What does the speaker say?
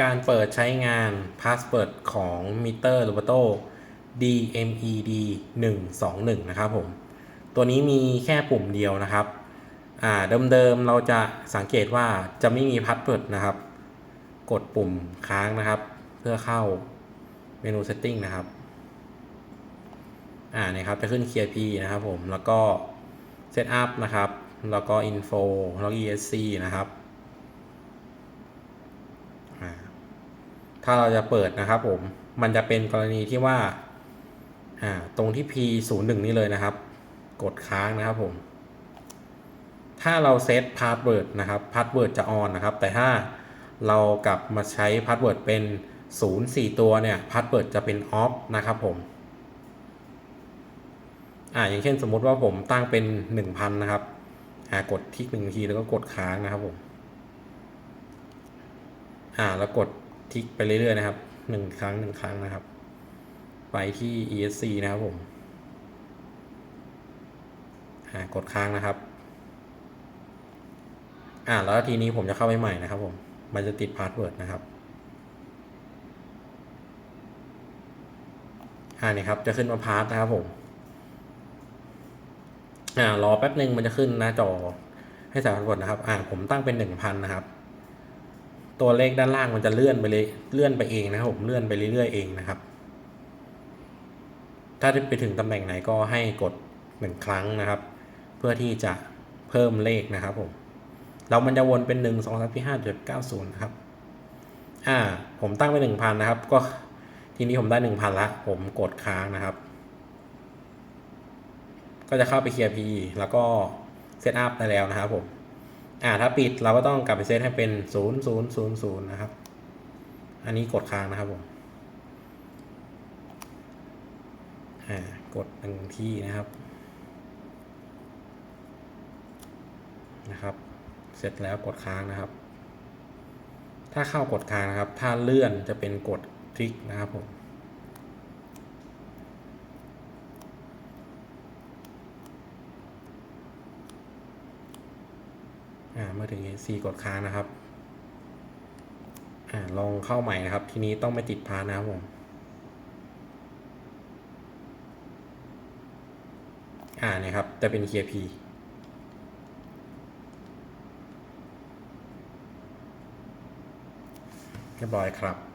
การเปิดใช้งานพาสเวิร์ดของมิเตอร์ r ูบ t o DMED 121 นะครับผม ตัวนี้มีแค่ปุ่มเดียวนะครับ อ่า เดิมๆ เราจะสังเกตว่าจะไม่มีพาสเวิร์ดนะครับ กดปุ่มค้างนะครับ เพื่อเข้าเมนู Setting นะครับ อ่าเนี่ยครับ จะขึ้น Clear P นะครับผม แล้วก็ Setup นะครับ แล้วก็ Info แล้วก็ ESC นะครับ อ่า ถ้าเราจะเปิดนะครับผม มันจะเป็นกรณีที่ว่า อ่า ตรงที่ P01 นี่เลยนะครับ กดค้างนะครับผม ถ้าเราเซตพาสเวิร์ดนะครับ พาสเวิร์ดจะออนนะครับ แต่ถ้าเรากลับมาใช้พาสเวิร์ดเป็น 0 4 ตัวเนี่ย พาสเวิร์ดจะเป็นออฟนะครับผม อ่า อย่างเช่นสมมุติว่าผมตั้งเป็น 1,000 นะครับ อ่า กดคลิกหนึ่งทีแล้วก็กดค้างนะครับผม อ่า แล้วกด ทิกไปเรื่อยๆนะครับหนึ่งครั้งหนึ่งครั้งนะครับ ไปที่ ESC นะครับผมอ่ากดค้างนะครับ อ่าแล้วทีนี้ผมจะเข้าไปใหม่นะครับผม มันจะติดพาสเวิร์ดนะครับ อ่านี่ครับ จะขึ้นมาพาสนะครับผม อ่ารอแป๊บหนึ่งมันจะขึ้นหน้าจอให้ใส่พาสเวิร์ดนะครับ อ่าผมตั้งเป็นหนึ่งพันนะครับ ตัวเลขด้านล่างมันจะเลื่อนไปเลยเลื่อนไปเองนะครับผมเลื่อนไปเรื่อยๆเองนะครับ ถ้าไปถึงตำแหน่งไหนก็ให้กดหนึ่งครั้งนะครับ เพื่อที่จะเพิ่มเลขนะครับผมแล้วมันจะวนเป็นหนึ่งสองสามสี่ห้าเจ็ดเก้าศูนย์ครับอ่าผมตั้งไปหนึ่งพันนะครับ ก็ทีนี้ผมได้หนึ่งพันละผมกดค้างนะครับ ก็จะเข้าไปเคลียร์ PE แล้วก็เซตอัพได้แล้วนะครับผม อ่าถ้าปิดเราก็ต้องกลับไปเซตให้เป็นศูนย์ศูนย์ศูนย์ศูนย์นะครับ อันนี้กดค้างนะครับผมอ่ากดหนึ่งที่นะครับ นะครับ เสร็จแล้วกดค้างนะครับ ถ้าเข้ากดค้างนะครับ ถ้าเลื่อนจะเป็นกดคลิกนะครับผม อ่าเมื่อถึง c กดค้างนะครับอ่าลองเข้าใหม่นะครับ ทีนี้ต้องไม่ติดพาสนะครับผมอ่าเนี่ยครับจะเป็น KP เรียบร้อยครับ